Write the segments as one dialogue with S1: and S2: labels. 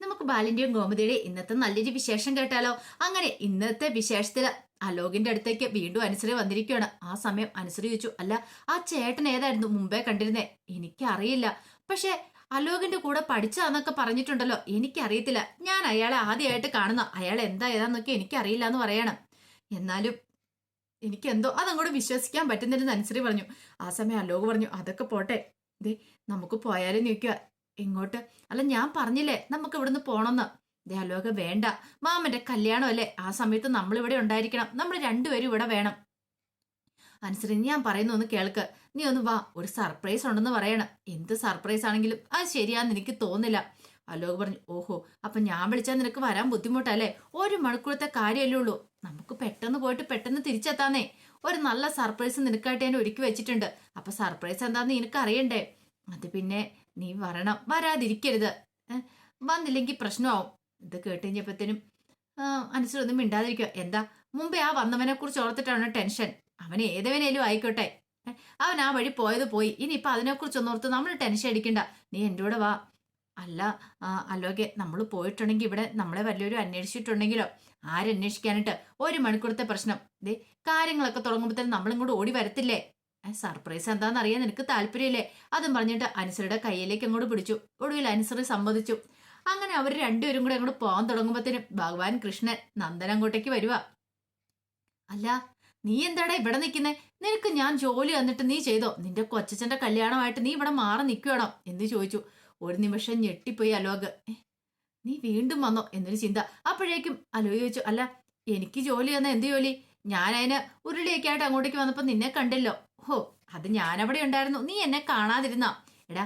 S1: നമുക്ക് ബാലിന്റെയും ഗോമതിയുടെ ഇന്നത്തെ നല്ലൊരു വിശേഷം കേട്ടാലോ? അങ്ങനെ ഇന്നത്തെ വിശേഷത്തിൽ അലോകിന്റെ അടുത്തേക്ക് വീണ്ടും അനുസരി വന്നിരിക്കുകയാണ്. ആ സമയം അനുസരി ചോദിച്ചു അല്ല ആ ചേട്ടൻ ഏതായിരുന്നു മുമ്പേ കണ്ടിരുന്നേ? എനിക്കറിയില്ല. പക്ഷെ അലോകിന്റെ കൂടെ പഠിച്ചതാന്നൊക്കെ പറഞ്ഞിട്ടുണ്ടല്ലോ. എനിക്കറിയത്തില്ല. ഞാൻ അയാളെ ആദ്യമായിട്ട് കാണുന്ന അയാൾ എന്താ ഏതാന്നൊക്കെ എനിക്കറിയില്ല എന്ന് പറയണം. എന്നാലും എനിക്കെന്തോ അതങ്ങോട്ട് വിശ്വസിക്കാൻ പറ്റുന്നില്ലെന്ന് അനുസരി പറഞ്ഞു. ആ സമയം അലോക് പറഞ്ഞു അതൊക്കെ പോട്ടെ. ദേ നമുക്ക് പോയാലും നിൽക്കുക ഇങ്ങോട്ട്. അല്ല ഞാൻ പറഞ്ഞില്ലേ നമുക്ക് ഇവിടുന്ന് പോണമെന്ന് ദേഹലോക വേണ്ട. മാമന്റെ കല്യാണം അല്ലേ ആ സമയത്ത് നമ്മൾ ഇവിടെ ഉണ്ടായിരിക്കണം. നമ്മൾ രണ്ടുപേരും ഇവിടെ വേണം. അനുസരി ഞാൻ പറയുന്ന ഒന്ന് കേൾക്ക്. നീ ഒന്ന് വാ ഒരു സർപ്രൈസ് ഉണ്ടെന്ന് പറയണം. എന്ത് സർപ്രൈസ് ആണെങ്കിലും അത് ശരിയാന്ന് എനിക്ക് തോന്നില്ല. അലോക് പറഞ്ഞു ഓഹോ അപ്പൊ ഞാൻ വിളിച്ചാൽ നിനക്ക് വരാൻ ബുദ്ധിമുട്ടല്ലേ? ഒരു മണിക്കൂറത്തെ കാര്യമല്ലേ ഉള്ളൂ. നമുക്ക് പെട്ടെന്ന് പോയിട്ട് പെട്ടെന്ന് തിരിച്ചെത്താന്നേ. ഒരു നല്ല സർപ്രൈസ് നിനക്കായിട്ട് ഞാൻ ഒരുക്കി വെച്ചിട്ടുണ്ട്. അപ്പൊ സർപ്രൈസ് എന്താന്ന് നിനക്ക് അറിയണ്ടേ? അത് പിന്നെ നീ വരണം. വരാതിരിക്കരുത്? വന്നില്ലെങ്കിൽ പ്രശ്നമാവും. ഇത് കേട്ട് കഴിഞ്ഞപ്പോഴത്തേനും മിണ്ടാതിരിക്കുക. എന്താ? മുമ്പേ ആ വന്നവനെ കുറിച്ച് ഓർത്തിട്ടാണ് ടെൻഷൻ? അവൻ ഏതവനേലും ആയിക്കോട്ടെ. അവൻ ആ വഴി പോയത് പോയി. കുറിച്ച് അതിനെക്കുറിച്ചൊന്നും ഓർത്ത് നമ്മൾ ടെൻഷൻ അടിക്കണ്ട. നീ എന്റെ കൂടെ വാ. അല്ല അല്ലോകെ നമ്മൾ പോയിട്ടുണ്ടെങ്കിൽ ഇവിടെ നമ്മളെ വലിയൊരു അന്വേഷിച്ചിട്ടുണ്ടെങ്കിലോ? ആരന്വേഷിക്കാനായിട്ട്? ഒരു മണിക്കൂറത്തെ പ്രശ്നം. ദേ കാര്യങ്ങളൊക്കെ തുടങ്ങുമ്പോഴത്തേനും നമ്മളും കൂടെ ഓടി വരത്തില്ലേ? സർപ്രൈസ് എന്താണെന്ന് അറിയാൻ നിനക്ക് താല്പര്യമില്ലേ? അതും പറഞ്ഞിട്ട് അനുസരിയുടെ കയ്യിലേക്ക് അങ്ങോട്ട് പിടിച്ചു. ഒടുവിൽ അനുസരി സമ്മതിച്ചു. അങ്ങനെ അവർ രണ്ടുപേരും കൂടെ അങ്ങോട്ട് പോകാൻ തുടങ്ങുമ്പോഴത്തേനും ഭഗവാൻ കൃഷ്ണൻ നന്ദൻ അങ്ങോട്ടേക്ക് വരുക അല്ല നീ എന്താടാ ഇവിടെ നിൽക്കുന്നേ? നിനക്ക് ഞാൻ ജോലി തന്നിട്ട് നീ ചെയ്തോ? നിന്റെ കൊച്ചച്ഛന്റെ കല്യാണമായിട്ട് നീ ഇവിടെ മാറി നിൽക്കുകയാണോ എന്ന് ചോദിച്ചു. ഒരു നിമിഷം ഞെട്ടിപ്പോയി അലോക്. നീ വീണ്ടും വന്നോ? എന്നൊരു ചിന്ത. അപ്പോഴേക്കും അലോ ചോദിച്ചു. അല്ല എനിക്ക് ജോലി തന്ന എന്ത് ജോലി? ഞാൻ അതിന് ഉരുളിയൊക്കെ ആയിട്ട് അങ്ങോട്ടേക്ക് വന്നപ്പോൾ നിന്നെ കണ്ടല്ലോ. ഹോ അത് ഞാനവിടെ ഉണ്ടായിരുന്നു. നീ എന്നെ കാണാതിരുന്ന. എടാ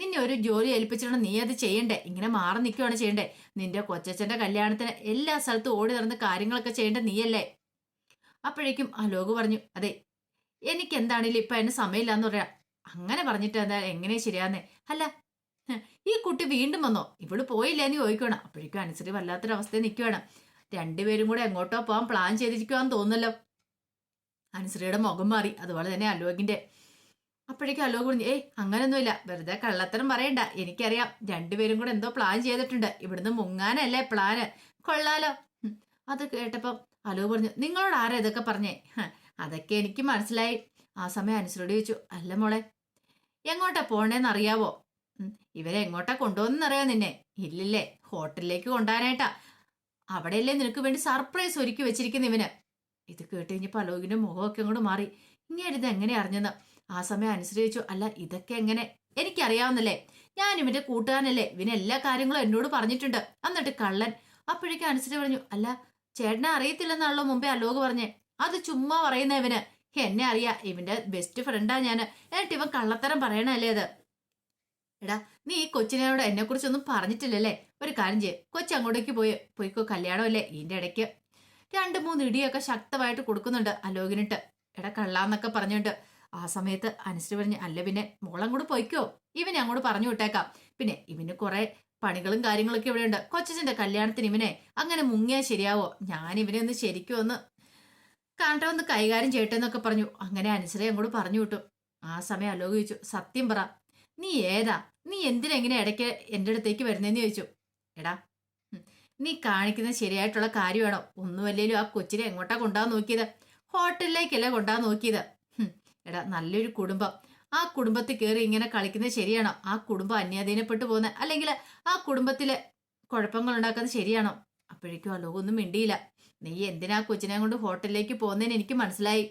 S1: നിന്നെ ഒരു ജോലി ഏൽപ്പിച്ചിട്ടുണ്ട്. നീ അത് ചെയ്യണ്ടേ? ഇങ്ങനെ മാറി നിൽക്കുകയാണ് ചെയ്യണ്ടേ? നിന്റെ കൊച്ചച്ഛന്റെ കല്യാണത്തിന് എല്ലാ സ്ഥലത്തും ഓടി നടന്ന് കാര്യങ്ങളൊക്കെ ചെയ്യേണ്ട നീയല്ലേ? അപ്പോഴേക്കും ആ ലോക പറഞ്ഞു അതെ എനിക്ക് എന്താണേലും ഇപ്പൊ സമയമില്ല സമയമില്ലാന്ന് പറയാം. അങ്ങനെ പറഞ്ഞിട്ട് എന്താ എങ്ങനെ ശരിയാന്നേ? അല്ല ഈ കുട്ടി വീണ്ടും വന്നോ? ഇവൾ പോയില്ല എന്ന് ചോദിക്കണം അപ്പോഴേക്കും അനുസരി വല്ലാത്തൊരവസ്ഥയിൽ നിൽക്കുകയാണ് രണ്ടുപേരും കൂടെ എങ്ങോട്ടോ പോകാൻ പ്ലാൻ ചെയ്തിരിക്കുവാന്ന് തോന്നുന്നല്ലോ. അനുസരിയുടെ മുഖം മാറി. അതുപോലെ തന്നെ അലോകിന്റെ. അപ്പോഴേക്കും അലോക് പറഞ്ഞു ഏയ് അങ്ങനൊന്നുമില്ല. വെറുതെ കള്ളത്തരം പറയണ്ട. എനിക്കറിയാം. രണ്ടുപേരും കൂടെ എന്തോ പ്ലാൻ ചെയ്തിട്ടുണ്ട്. ഇവിടുന്ന് മുങ്ങാനല്ലേ പ്ലാന് കൊള്ളാലോ. അത് കേട്ടപ്പം അലോക് പറഞ്ഞു നിങ്ങളോട് ആരാ ഇതൊക്കെ പറഞ്ഞേ? അതൊക്കെ എനിക്ക് മനസ്സിലായി. ആ സമയം അനുസരിച്ച് ചോദിച്ചു അല്ല മോളെ എങ്ങോട്ടാ പോണേന്ന് അറിയാവോ? ഇവരെ എങ്ങോട്ടാ കൊണ്ടുപോകുന്നറിയോ നിന്നെ? ഇല്ലില്ലേ ഹോട്ടലിലേക്ക് കൊണ്ടുപോകാനായിട്ടാ അവിടെയല്ലേ നിനക്ക് വേണ്ടി സർപ്രൈസ് ഒരുക്കി വെച്ചിരിക്കുന്ന ഇവന്. ഇത് കേട്ട് കഴിഞ്ഞപ്പോൾ അലോകിന്റെ മുഖമൊക്കെ അങ്ങോട്ട് മാറി. ഇങ്ങനെ ഇത് എങ്ങനെ അറിഞ്ഞെന്ന്? ആ സമയം അനുസരിച്ചു. അല്ല ഇതൊക്കെ എങ്ങനെ? എനിക്കറിയാവുന്നല്ലേ? ഞാൻ ഇവന്റെ കൂട്ടുകാരനല്ലേ? ഇവന് എല്ലാ കാര്യങ്ങളും എന്നോട് പറഞ്ഞിട്ടുണ്ട്. എന്നിട്ട് കള്ളൻ അപ്പോഴേക്കും അനുസരിച്ച് പറഞ്ഞു അല്ല ചേട്ടനെ അറിയത്തില്ലെന്നാണല്ലോ മുമ്പേ അലോക് പറഞ്ഞേ. അത് ചുമ്മാ പറയുന്ന ഇവന്. എന്നെ അറിയാ. ഇവന്റെ ബെസ്റ്റ് ഫ്രണ്ടാ ഞാൻ എന്നിട്ട് ഇവൻ കള്ളത്തരം പറയണല്ലേ അത്? എടാ നീ ഈ കൊച്ചിനോട് എന്നെ കുറിച്ചൊന്നും പറഞ്ഞിട്ടില്ലല്ലേ? ഒരു കാര്യം ചെയ്യ്. കൊച്ചു അങ്ങോട്ടേക്ക് പോയി. പോയിക്കോ കല്യാണമല്ലേ? ഇതിന്റെ ഇടയ്ക്ക് രണ്ട് മൂന്ന് ഇടിയൊക്കെ ശക്തമായിട്ട് കൊടുക്കുന്നുണ്ട് അലോകിനിട്ട്. എടാ കള്ളാന്നൊക്കെ പറഞ്ഞുകൊണ്ട് ആ സമയത്ത് അനുശ്രീ പറഞ്ഞ് അല്ല പിന്നെ മോളങ്ങോട്ട് പോയിക്കോ. ഇവനെ അങ്ങോട്ട് പറഞ്ഞു വിട്ടേക്കാം. പിന്നെ ഇവന് കുറെ പണികളും കാര്യങ്ങളൊക്കെ ഇവിടെ ഉണ്ട് കൊച്ചച്ഛന്റെ കല്യാണത്തിന് ഇവനെ അങ്ങനെ മുങ്ങിയാൽ ശരിയാവോ? ഞാൻ ഇവനെ ഒന്ന് ശരിക്കും ഒന്ന് കാണട്ടെ ഒന്ന് കൈകാര്യം ചെയ്യട്ടെ എന്നൊക്കെ പറഞ്ഞു. അങ്ങനെ അനുശ്രീ അങ്ങോട്ട് പറഞ്ഞു വിട്ടു. ആ സമയം അലോകിച്ചു സത്യം പറ. നീ ഏതാ? നീ എന്തിനെങ്ങനെ ഇടയ്ക്ക് എന്റെ അടുത്തേക്ക് വരുന്നതെന്ന് ചോദിച്ചു. എടാ നീ കാണിക്കുന്നത് ശരിയായിട്ടുള്ള കാര്യമാണോ ഒന്നുമല്ലേലും ആ കൊച്ചിനെ എങ്ങോട്ടാ കൊണ്ടാന്ന് നോക്കിയത്? ഹോട്ടലിലേക്കല്ല കൊണ്ടാന്ന് നോക്കിയത്? എടാ നല്ലൊരു കുടുംബം. ആ കുടുംബത്തിൽ കയറി ഇങ്ങനെ കളിക്കുന്നത് ശരിയാണോ? ആ കുടുംബം അന്യാധീനപ്പെട്ടു പോകുന്നത്? അല്ലെങ്കിൽ ആ കുടുംബത്തിലെ കുഴപ്പങ്ങൾ ഉണ്ടാക്കുന്നത് ശരിയാണോ? അപ്പോഴേക്കും ആ ഒന്നും മിണ്ടിയില്ല. നീ എന്തിനാ കൊച്ചിനെ കൊണ്ട് ഹോട്ടലിലേക്ക് പോകുന്നതിന് എനിക്ക് മനസ്സിലായി.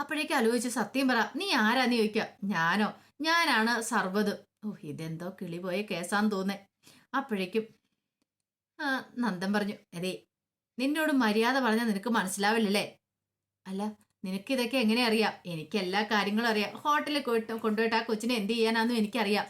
S1: അപ്പോഴേക്കും ആലോചിച്ചു സത്യം പറ. നീ ആരാന്ന് ചോദിക്കുക? ഞാനോ? ഞാനാണ് സർവത്. ഓ ഇതെന്തോ കിളിപോയ കേസാന്ന് തോന്നേ അപ്പോഴേക്കും നന്ദൻ പറഞ്ഞു അതെ നിന്നോട് മര്യാദ പറഞ്ഞാൽ നിനക്ക് മനസ്സിലാവില്ലല്ലേ? അല്ല നിനക്ക് ഇതൊക്കെ എങ്ങനെ അറിയാം എനിക്ക് എല്ലാ കാര്യങ്ങളും അറിയാം. ഹോട്ടലിൽ കൊണ്ടു കൊണ്ടുപോയിട്ട് ആ കൊച്ചിനെ എന്ത് ചെയ്യാനാന്നും എനിക്കറിയാം.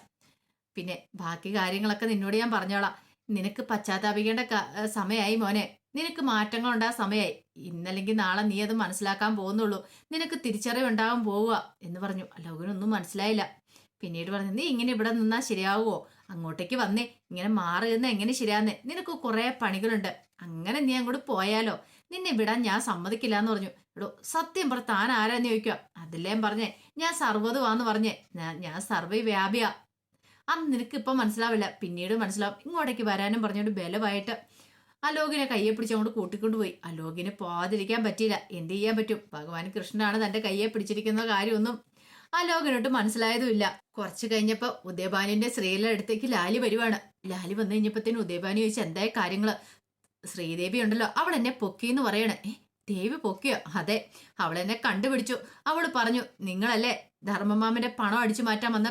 S1: പിന്നെ ബാക്കി കാര്യങ്ങളൊക്കെ നിന്നോട് ഞാൻ പറഞ്ഞോളാം. നിനക്ക് പശ്ചാത്താപിക്കേണ്ട സമയമായി മോനെ. നിനക്ക് മാറ്റങ്ങൾ ഉണ്ടാകാൻ സമയമായി ഇന്നല്ലെങ്കിൽ നാളെ നീ അത് മനസ്സിലാക്കാൻ പോകുന്നുള്ളൂ. നിനക്ക് തിരിച്ചറിവ് ഉണ്ടാകാൻ പോവുക എന്ന് പറഞ്ഞു. ലോകനൊന്നും മനസ്സിലായില്ല. പിന്നീട് പറഞ്ഞു നീ ഇങ്ങനെ ഇവിടെ നിന്നാൽ ശരിയാവുമോ അങ്ങോട്ടേക്ക് വന്നേ. ഇങ്ങനെ മാറുന്ന എങ്ങനെ ശരിയാന്നേ. നിനക്ക് കുറെ പണികളുണ്ട്. അങ്ങനെ നീ അങ്ങോട്ട് പോയാലോ? നിന്നെ വിടാൻ ഞാൻ സമ്മതിക്കില്ല എന്ന് പറഞ്ഞു. എടോ സത്യം പറ താൻ ആരാന്ന് ചോദിക്കുക. അതില്ലേ പറഞ്ഞേ. ഞാൻ സർവതുവാന്ന് പറഞ്ഞേ. ഞാൻ ഞാൻ സർവ വ്യാപിയാ അന്ന് നിനക്ക് ഇപ്പം മനസ്സിലാവില്ല. പിന്നീട് മനസ്സിലാവും. ഇങ്ങോട്ടേക്ക് വരാനും പറഞ്ഞുകൊണ്ട് ബലമായിട്ട് അലോകിനെ കയ്യെ പിടിച്ചങ്ങോട്ട് കൂട്ടിക്കൊണ്ടുപോയി അലോകിന് പോവാതിരിക്കാൻ പറ്റിയില്ല. എന്ത് ചെയ്യാൻ പറ്റും? ഭഗവാൻ കൃഷ്ണനാണ് തന്റെ കയ്യെ പിടിച്ചിരിക്കുന്ന കാര്യമൊന്നും അലോകിനോട്ട് മനസ്സിലായതുമില്ല. കുറച്ച് കഴിഞ്ഞപ്പോ ഉദയബാനിന്റെ ശ്രീയുടെ അടുത്തേക്ക് ലാലി വരുവാണ്. ലാലി വന്നു കഴിഞ്ഞപ്പത്തേന് ഉദയബാനി ചോദിച്ച എന്തായ കാര്യങ്ങൾ? ശ്രീദേവി ഉണ്ടല്ലോ അവൾ എന്നെ പറയണേ. ഏ ദേവി പൊക്കിയോ? അതെ അവൾ എന്നെ കണ്ടുപിടിച്ചു. അവൾ പറഞ്ഞു നിങ്ങളല്ലേ ധർമ്മമാമന്റെ പണം അടിച്ചു മാറ്റാൻ വന്ന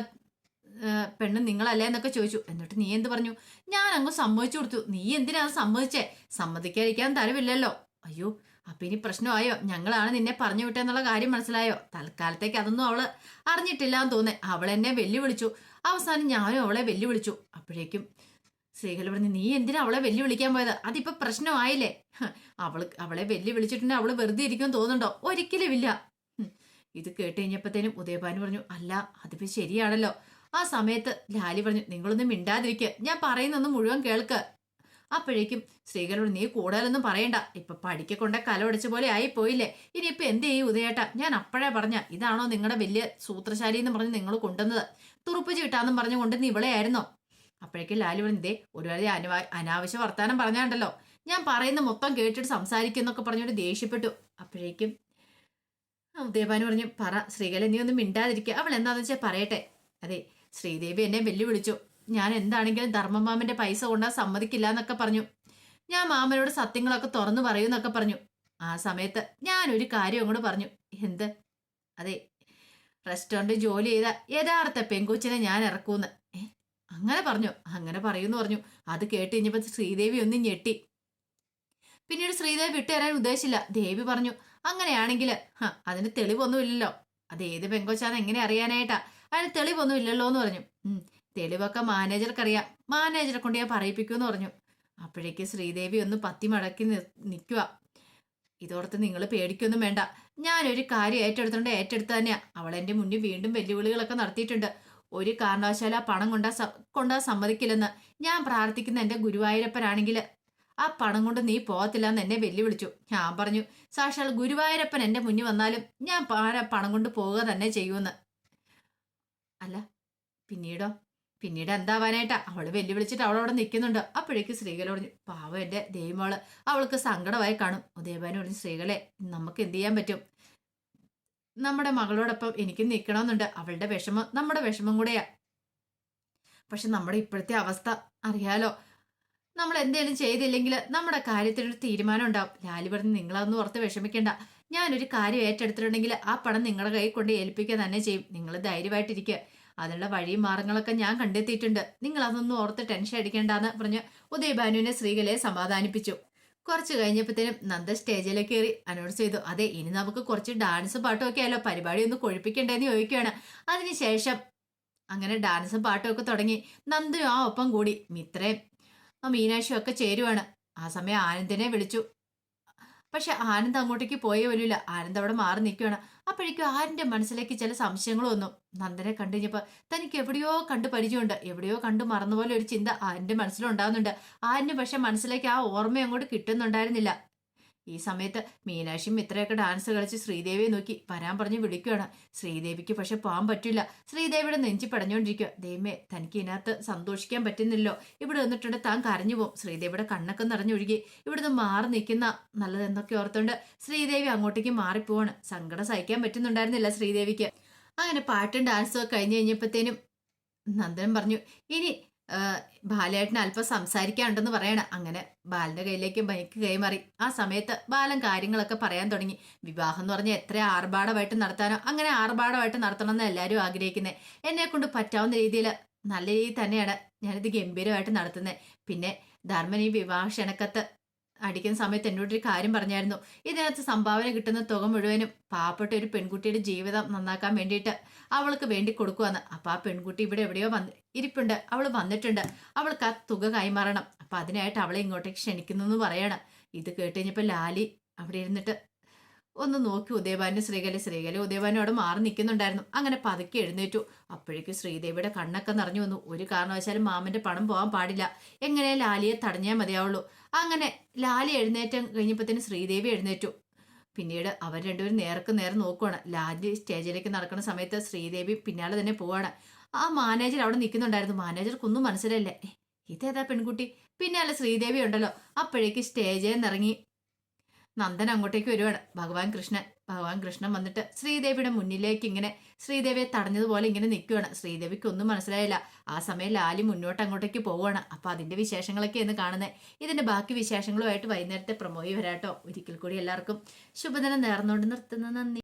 S1: പെണ്ണ് നിങ്ങളല്ലേ? എന്നൊക്കെ ചോദിച്ചു. എന്നിട്ട് നീ എന്ത് പറഞ്ഞു? ഞാൻ അങ്ങ് സമ്മതിച്ചു കൊടുത്തു. നീ എന്തിനാ സമ്മതിച്ചേ? സമ്മതിക്കാതിരിക്കാൻ തരവില്ലല്ലോ. അയ്യോ അപ്പൊ ഇനി പ്രശ്നമായോ? ഞങ്ങളാണ് നിന്നെ പറഞ്ഞു വിട്ടെന്നുള്ള കാര്യം മനസ്സിലായോ? തൽക്കാലത്തേക്ക് അതൊന്നും അവൾ അറിഞ്ഞിട്ടില്ല എന്ന് തോന്നേ അവൾ എന്നെ വെല്ലുവിളിച്ചു. അവസാനം ഞാനും അവളെ വെല്ലുവിളിച്ചു. അപ്പോഴേക്കും സ്ത്രീകൾ പറഞ്ഞു നീ എന്തിനാ അവളെ വെല്ലുവിളിക്കാൻ പോയത്? അതിപ്പോ പ്രശ്നമായില്ലേ? അവൾ അവൾ വെല്ലുവിളിച്ചിട്ടുണ്ടെങ്കിൽ അവൾ വെറുതെ ഇരിക്കും തോന്നുന്നുണ്ടോ? ഒരിക്കലും ഇല്ല ഇത് കേട്ട് കഴിഞ്ഞപ്പോഴത്തേനും ഉദയഭാനു പറഞ്ഞു അല്ല അതിപ്പോ ശരിയാണല്ലോ. ആ സമയത്ത് ലാലി പറഞ്ഞു നിങ്ങളൊന്നും മിണ്ടാതിരിക്കുക ഞാൻ പറയുന്നൊന്ന് മുഴുവൻ കേൾക്ക്. അപ്പോഴേക്കും സ്ത്രീകളോട് നീ കൂടുതലൊന്നും പറയണ്ട. ഇപ്പൊ പഠിക്ക കൊണ്ട കലവടിച്ച പോലെ ആയി പോയില്ലേ ഇനിയിപ്പൊ എന്ത് ചെയ്യും ഉദയേട്ട? ഞാൻ അപ്പോഴേ പറഞ്ഞ ഇതാണോ നിങ്ങളുടെ വലിയ സൂത്രശാലി എന്ന് പറഞ്ഞ് നിങ്ങൾ കൊണ്ടുവന്നത്? തുറുപ്പ് ചീട്ടാന്നും പറഞ്ഞു കൊണ്ടുവന്ന് ഇവളെ ആയിരുന്നോ? അപ്പോഴേക്കും ലാലു പറഞ്ഞു ഇതേ ഒരുപാട് അനുവാ അനാവശ്യ വർത്താനം പറഞ്ഞാണ്ടല്ലോ. ഞാൻ പറയുന്ന മൊത്തം കേട്ടിട്ട് സംസാരിക്കുന്നൊക്കെ പറഞ്ഞുകൊണ്ട് ദേഷ്യപ്പെട്ടു. അപ്പോഴേക്കും ഉദയഭാനു പറഞ്ഞു പറ ശ്രീകല നീ ഒന്നും മിണ്ടാതിരിക്കുക അവൾ എന്താണെന്ന് വെച്ചാൽ പറയട്ടെ. അതെ ശ്രീദേവി എന്നെ വെല്ലുവിളിച്ചു. ഞാൻ എന്താണെങ്കിലും ധർമ്മമാമന്റെ പൈസ കൊണ്ടാ സമ്മതിക്കില്ല എന്നൊക്കെ പറഞ്ഞു. ഞാൻ മാമനോട് സത്യങ്ങളൊക്കെ തുറന്നു പറയൂ എന്നൊക്കെ പറഞ്ഞു. ആ സമയത്ത് ഒരു കാര്യം അങ്ങോട്ട് പറഞ്ഞു. എന്ത്? അതെ റെസ്റ്റോറന്റ് ജോലി ചെയ്ത യഥാർത്ഥ പെങ്കുച്ചിനെ ഞാൻ ഇറക്കൂന്ന്. അങ്ങനെ പറഞ്ഞു. അങ്ങനെ പറയൂന്ന് പറഞ്ഞു. അത് കേട്ട് കഴിഞ്ഞപ്പോൾ ശ്രീദേവി ഒന്നും ഞെട്ടി. പിന്നീട് ശ്രീദേവി വിട്ടുതരാൻ ഉദ്ദേശിച്ചില്ല. ദേവി പറഞ്ഞു അങ്ങനെയാണെങ്കിൽ ഹ അതിന് തെളിവൊന്നുമില്ലല്ലോ. അത് ഏത് പെങ്കോച്ചാന്ന് എങ്ങനെ അറിയാനായിട്ടാ? അതിന് തെളിവൊന്നുമില്ലല്ലോ എന്ന് പറഞ്ഞു തെളിവൊക്കെ മാനേജർക്കറിയാം. മാനേജറെ കൊണ്ട് ഞാൻ പറയിപ്പിക്കുമെന്ന് പറഞ്ഞു. അപ്പോഴേക്ക് ശ്രീദേവി ഒന്ന് പത്തി മടക്കി നിൽക്കുക ഇതോർത്ത് നിങ്ങൾ പേടിക്കൊന്നും വേണ്ട. ഞാനൊരു കാര്യം ഏറ്റെടുത്തോണ്ട് ഏറ്റെടുത്ത് തന്നെയാ. അവൾ എന്റെ മുന്നിൽ വീണ്ടും വെല്ലുവിളികളൊക്കെ നടത്തിയിട്ടുണ്ട്. ഒരു കാരണവശാല പണം കൊണ്ടാ കൊണ്ടാ സമ്മതിക്കില്ലെന്ന് ഞാൻ പ്രാർത്ഥിക്കുന്ന എന്റെ ഗുരുവായൂരപ്പനാണെങ്കിൽ ആ പണം കൊണ്ട് നീ പോകത്തില്ല എന്ന് എന്നെ വെല്ലുവിളിച്ചു. ഞാൻ പറഞ്ഞു സാക്ഷാൽ ഗുരുവായൂരപ്പൻ എന്റെ മുന്നിൽ വന്നാലും ഞാൻ പണം കൊണ്ട് പോവുക തന്നെ ചെയ്യുമെന്ന്. അല്ല പിന്നീടോ? പിന്നീട് എന്താവാനായിട്ടാ? അവൾ വെല്ലുവിളിച്ചിട്ട് അവളവിടെ നിൽക്കുന്നുണ്ട് അപ്പോഴേക്ക് ശ്രീകല പറഞ്ഞു പാവം എന്റെ ദൈവമോൾ അവൾക്ക് സങ്കടമായി കാണും. ഉദയഭാനു പറഞ്ഞു ശ്രീകളെ നമുക്ക് എന്ത് ചെയ്യാൻ പറ്റും? നമ്മുടെ മകളോടൊപ്പം എനിക്ക് നിൽക്കണമെന്നുണ്ട് അവളുടെ വിഷമം നമ്മുടെ വിഷമം കൂടെയാ. പക്ഷെ നമ്മുടെ ഇപ്പോഴത്തെ അവസ്ഥ അറിയാലോ? നമ്മൾ എന്തെങ്കിലും ചെയ്തില്ലെങ്കിൽ നമ്മുടെ കാര്യത്തിനൊരു തീരുമാനം ഉണ്ടാവും. ലാലി പറഞ്ഞ് നിങ്ങളതൊന്നും ഓർത്ത് വിഷമിക്കേണ്ട. ഞാനൊരു കാര്യം ഏറ്റെടുത്തിട്ടുണ്ടെങ്കിൽ ആ പണം നിങ്ങളുടെ കൈ കൊണ്ട് ഏൽപ്പിക്കുക തന്നെ ചെയ്യും. നിങ്ങൾ ധൈര്യമായിട്ടിരിക്കുക. അതിനുള്ള വഴിയും മാർഗങ്ങളൊക്കെ ഞാൻ കണ്ടെത്തിയിട്ടുണ്ട്. നിങ്ങൾ അതൊന്നും ഓർത്ത് ടെൻഷൻ അടിക്കേണ്ടെന്ന് പറഞ്ഞ് ഉദയഭാനുവിനെ സ്ത്രീകളെ സമാധാനിപ്പിച്ചു. കുറച്ച് കഴിഞ്ഞപ്പോഴത്തേനും നന്ദ സ്റ്റേജിലേക്ക് കയറി അനൗൺസ് ചെയ്തു. അതെ ഇനി നമുക്ക് കുറച്ച് ഡാൻസ് പാട്ടും ഒക്കെ ആയാലോ പരിപാടി ഒന്ന് കൊഴിപ്പിക്കണ്ടേന്ന് ചോദിക്കുകയാണ്. അതിനുശേഷം അങ്ങനെ ഡാൻസും പാട്ടും ഒക്കെ തുടങ്ങി. നന്ദയും ആ ഒപ്പം കൂടി മിത്രയും മീനാക്ഷിയും ഒക്കെ ചേരുവാണ്. ആ സമയം ആനന്ദിനെ വിളിച്ചു. പക്ഷെ ആനന്ദ് അങ്ങോട്ടേക്ക് പോയേ വരില്ല. ആനന്ദ് അവിടെ മാറി നിൽക്കുകയാണ്. അപ്പോഴേക്കും ആരിന്റെ മനസ്സിലേക്ക് ചില സംശയങ്ങൾ വന്നു. നന്ദനെ കണ്ടു കഴിഞ്ഞപ്പോൾ തനിക്ക് എവിടെയോ കണ്ടു പരിചയമുണ്ട്. എവിടെയോ കണ്ടു മറന്നുപോലെ ഒരു ചിന്ത ആരിന്റെ മനസ്സിലുണ്ടാകുന്നുണ്ട് ആരിന് പക്ഷെ മനസ്സിലേക്ക് ആ ഓർമ്മ അങ്ങോട്ട് കിട്ടുന്നുണ്ടായിരുന്നില്ല. ഈ സമയത്ത് മീനാക്ഷിയും ഇത്രയൊക്കെ ഡാൻസ് കളിച്ച് ശ്രീദേവിയെ നോക്കി വരാൻ പറഞ്ഞ് വിളിക്കുകയാണ് ശ്രീദേവിക്ക് പക്ഷെ പോകാൻ പറ്റില്ല. ശ്രീദേവിയുടെ നെഞ്ചി പടഞ്ഞുകൊണ്ടിരിക്കുക ദൈവമേ തനിക്ക് ഇതിനകത്ത് സന്തോഷിക്കാൻ പറ്റുന്നില്ലോ ഇവിടെ വന്നിട്ടുണ്ട് താൻ കരഞ്ഞു പോകും. ശ്രീദേവിയുടെ കണ്ണൊക്കെ നിറഞ്ഞൊഴുകി ഇവിടുന്ന് മാറി നിൽക്കുന്ന നല്ലതെന്നൊക്കെ ഓർത്തുകൊണ്ട് ശ്രീദേവി അങ്ങോട്ടേക്ക് മാറിപ്പോവാണ്. സങ്കടം സഹിക്കാൻ പറ്റുന്നുണ്ടായിരുന്നില്ല ശ്രീദേവിക്ക്. അങ്ങനെ പാട്ടും ഡാൻസും ഒക്കെ കഴിഞ്ഞ് കഴിഞ്ഞപ്പോഴത്തേനും നന്ദൻ പറഞ്ഞു ഇനി ആ, ബാലേട്ടന് അല്പം സംസാരിക്കാനുണ്ടെന്ന് പറയണ. അങ്ങനെ ബാലന്റെ കയ്യിലേക്ക് ബൈക്ക് കൈമാറി. ആ സമയത്ത് ബാലൻ കാര്യങ്ങളൊക്കെ പറയാൻ തുടങ്ങി. വിവാഹം എന്ന് പറഞ്ഞാൽ എത്ര ആർഭാടമായിട്ട് നടത്താനോ അങ്ങനെ ആർഭാടമായിട്ട് നടത്തണം എന്ന് എല്ലാവരും ആഗ്രഹിക്കുന്നത് എന്നെ കൊണ്ട് പറ്റാവുന്ന രീതിയിൽ നല്ല രീതിയിൽ തന്നെയാണ് ഞാനിത് ഗംഭീരമായിട്ട് നടത്തുന്നത് പിന്നെ ധർമ്മൻ ഈ വിവാഹ ക്ഷണക്കത്ത് അടിക്കുന്ന സമയത്ത് എന്നോടൊരു കാര്യം പറഞ്ഞായിരുന്നു. ഇതിനകത്ത് സംഭാവന കിട്ടുന്ന തുക മുഴുവനും പാവപ്പെട്ട ഒരു പെൺകുട്ടിയുടെ ജീവിതം നന്നാക്കാൻ വേണ്ടിയിട്ട് അവൾക്ക് വേണ്ടി കൊടുക്കുവാന്ന്. അപ്പൊ ആ പെൺകുട്ടി ഇവിടെ എവിടെയോ വന്ന് ഇരിപ്പുണ്ട്. അവൾ വന്നിട്ടുണ്ട്. അവൾക്ക് ആ തുക കൈമാറണം. അപ്പൊ അതിനായിട്ട് അവളെ ഇങ്ങോട്ടേക്ക് ക്ഷണിക്കുന്നു എന്ന് പറയണം. ഇത് കേട്ട് കഴിഞ്ഞപ്പോ ലാലി അവിടെ ഇരുന്നിട്ട് ഒന്ന് നോക്കി ഉദയഭാനു ശ്രീകല ശ്രീകല ഉദയഭാനു അവിടെ മാറി നിൽക്കുന്നുണ്ടായിരുന്നു. അങ്ങനെ പതുക്കെ എഴുന്നേറ്റു. അപ്പോഴേക്കും ശ്രീദേവിയുടെ കണ്ണൊക്കെ നിറഞ്ഞു വന്നു. ഒരു കാരണവശാലും മാമന്റെ പണം പോകാൻ പാടില്ല. എങ്ങനെ ലാലിയെ തടഞ്ഞാൽ മതിയാവുള്ളൂ. അങ്ങനെ ലാലി എഴുന്നേറ്റ കഴിഞ്ഞപ്പോഴത്തേന് ശ്രീദേവി എഴുന്നേറ്റു. പിന്നീട് അവർ രണ്ടുപേരും നേർക്ക് നേരെ നോക്കുവാണ്. ലാലി സ്റ്റേജിലേക്ക് നടക്കുന്ന സമയത്ത് ശ്രീദേവി പിന്നാലെ തന്നെ പോവാണ്. ആ മാനേജർ അവിടെ നിൽക്കുന്നുണ്ടായിരുന്നു. മാനേജർക്കൊന്നും മനസ്സിലല്ലേ "ഏ, ഇതേതാ പെൺകുട്ടി? പിന്നെ അല്ല ശ്രീദേവി ഉണ്ടല്ലോ. അപ്പോഴേക്ക് സ്റ്റേജിൽ നിന്നിറങ്ങി നന്ദൻ അങ്ങോട്ടേക്ക് വരുവാണ്. ഭഗവാൻ കൃഷ്ണൻ ഭഗവാൻ കൃഷ്ണൻ വന്നിട്ട് ശ്രീദേവിയുടെ മുന്നിലേക്ക് ഇങ്ങനെ ശ്രീദേവിയെ തടഞ്ഞതുപോലെ ഇങ്ങനെ നിൽക്കുകയാണ് ശ്രീദേവിക്ക് ഒന്നും മനസ്സിലായില്ല. ആ സമയം ലാലി മുന്നോട്ട് അങ്ങോട്ടേക്ക് പോവുകയാണ് അപ്പൊ അതിന്റെ വിശേഷങ്ങളൊക്കെ എന്ന് കാണുന്നത് ഇതിന്റെ ബാക്കി വിശേഷങ്ങളുമായിട്ട് വൈകുന്നേരത്തെ പ്രമോയി വരാട്ടോ. ഒരിക്കൽ കൂടി എല്ലാവർക്കും ശുഭദിനം നേർന്നുകൊണ്ട് നിർത്തുന്ന. നന്ദി.